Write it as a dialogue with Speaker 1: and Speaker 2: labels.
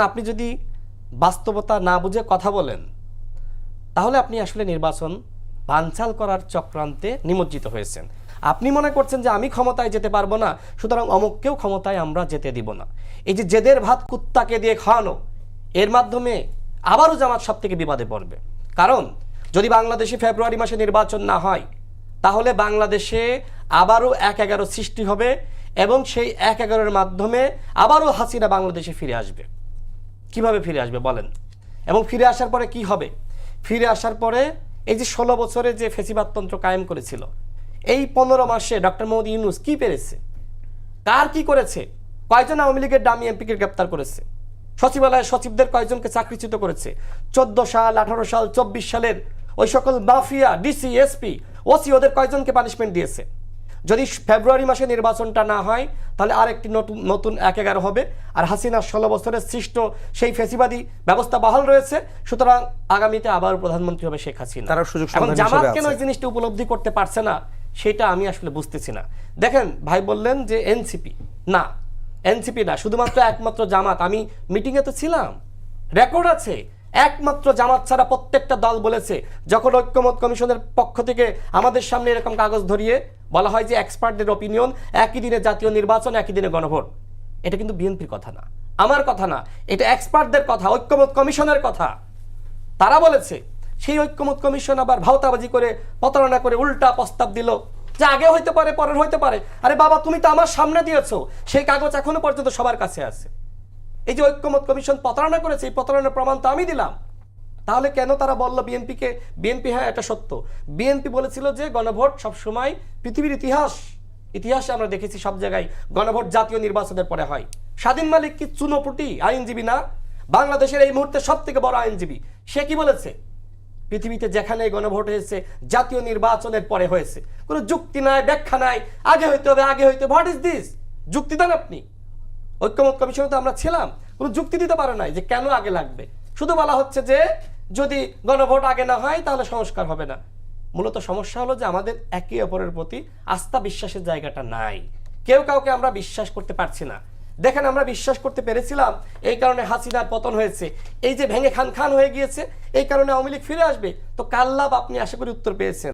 Speaker 1: আপনি যদি বাস্তবতা না বুঝে কথা বলেন, তাহলে আপনি আসলে নির্বাচন বানচাল করার চক্রান্তে নিমজ্জিত হয়েছেন। আপনি মনে করছেন যে আমি ক্ষমতায় যেতে পারব না, সুতরাং অমুককেও ক্ষমতায় আমরা যেতে দিব না। এই যে জেদের ভাত কুত্তাকে দিয়ে খাওয়ানো, এর মাধ্যমে আবারও জামাত সব থেকে বিবাদে পড়বে। কারণ, যদি বাংলাদেশে ফেব্রুয়ারি মাসে নির্বাচন না হয়, তাহলে বাংলাদেশে আবারও এক এগারো সৃষ্টি হবে এবং সেই এক এগারোর মাধ্যমে আবারও হাসিনা বাংলাদেশে ফিরে আসবে। কীভাবে ফিরে আসবে বলেন? এবং ফিরে আসার পরে কি হবে? ফিরে আসার পরে এই যে ষোলো বছরে যে ফেসিবাদতন্ত্র কায়েম করেছিল, এই পনেরো মাসে ডক্টর মোহাম্মদ ইউনুস কি পেরেছে? কার কি করেছে? কয়জন আওয়ামী লীগের ডামি এমপিকে গ্রেপ্তার করেছে? সচিবালয়ের সচিবদের কয়েকজনকে চাকরিচ্যুত করেছে? চোদ্দ সাল, আঠারো সাল, চব্বিশ সালের ওই সকল মাফিয়া, ডিসি, এসপি, ওসি, ওদের কয়জনকে পানিশমেন্ট দিয়েছে? যদি ফেব্রুয়ারি মাসে নির্বাচনটা না হয় তাহলে আর একটি নতুন নতুন এক এগারো হবে। আর হাসিনা ষোলো বছরের সৃষ্ট সেই ফেসিবাদী ব্যবস্থা বহাল রয়েছে। সুতরাং আগামীতে আবার প্রধানমন্ত্রী হবে শেখ হাসিনা।
Speaker 2: তারা সুযোগ
Speaker 1: এবং জামাত কেন। এই জিনিসটা উপলব্ধি করতে পারছে না সেটা আমি আসলে বুঝতেছি না। দেখেন ভাই বললেন যে এনসিপি না এনসিপি না শুধুমাত্র একমাত্র জামাত। আমি মিটিংয়ে তো ছিলাম। রেকর্ড আছে। একমাত্র জামাত ছাড়া প্রত্যেকটা দল বলেছে যখন ঐক্যমত কমিশনের পক্ষ থেকে আমাদের সামনে এরকম কাগজ ধরিয়ে বলা হয় যে এক্সপার্টদের অপিনিয়ন একই দিনে জাতীয় নির্বাচন, একই দিনে গণভোট। এটা কিন্তু বিএনপির কথা না। আমার কথা না, এটা এক্সপার্টদের কথা, ঐক্যমত কমিশনের কথা। তারা বলেছে, সেই ঐক্যমত কমিশন আবার ভাওতাবাজি করে, প্রতারণা করে উল্টা প্রস্তাব দিল। যে আগে হইতে পারে, পরের হইতে পারে। আরে বাবা, তুমি তো আমার সামনে দিয়েছ। সেই কাগজ এখনও পর্যন্ত সবার কাছে আছে। এই যে ঐক্যমত কমিশন প্রতারণা করেছে, এই প্রতারণার প্রমাণ তো আমি দিলাম। তাহলে কেন তারা বলল বিএনপিকে? বিএনপি হ্যাঁ এটা সত্য। বিএনপি বলেছিল যে গণভোট সবসময় পৃথিবীর ইতিহাস, ইতিহাসে আমরা দেখেছি সব জায়গায় গণভোট জাতীয় নির্বাচনের পরে হয়। স্বাধীন মালিক কি চুনোপুটি আইনজীবী না? বাংলাদেশের এই মুহূর্তে সব থেকে বড় আইনজীবী। সে কি বলেছে? পৃথিবীতে যেখানে গণভোট হয়েছে, জাতীয় নির্বাচনের পরে হয়েছে। কোনো যুক্তি নাই, ব্যাখ্যা নাই। আগে হইতে হবে, আগে হইতে হোয়াট ইজ দিস যুক্তি দেন আপনি। ঐক্যমত কমিশনে তো আমরা ছিলাম। কোনো যুক্তি দিতে পারে নাই যে কেন আগে লাগবে। শুধু বলা হচ্ছে যে যদি গণভোট আগে না হয়, তাহলে সংস্কার হবে না। মূলত সমস্যা হলো যে আমাদের একে অপরের প্রতি আস্থা বিশ্বাসের জায়গাটা নাই। কেউ কাউকে আমরা বিশ্বাস করতে পারছি না। দেখেন, আমরা বিশ্বাস করতে পেরেছিলাম, এই কারণে হাসিনার পতন হয়েছে। এই যে ভেঙে খান খান হয়ে গিয়েছে, এই কারণে আওয়ামী লীগ ফিরে আসবে। তো কাল্লাভ আপনি আশা করি উত্তর পেয়েছেন?